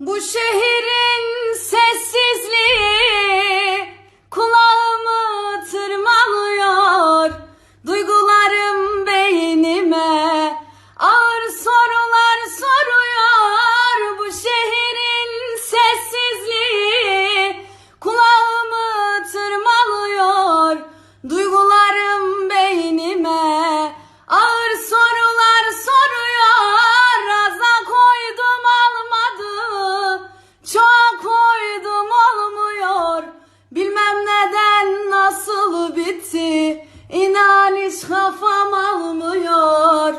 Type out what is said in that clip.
Bu şehrin sessizliği kulağımı tırmalıyor. Duygularım beynime ağır sorular soruyor. Bu şehrin sessizliği kulağımı tırmalıyor. Duygularım İnan hiç kafam almıyor.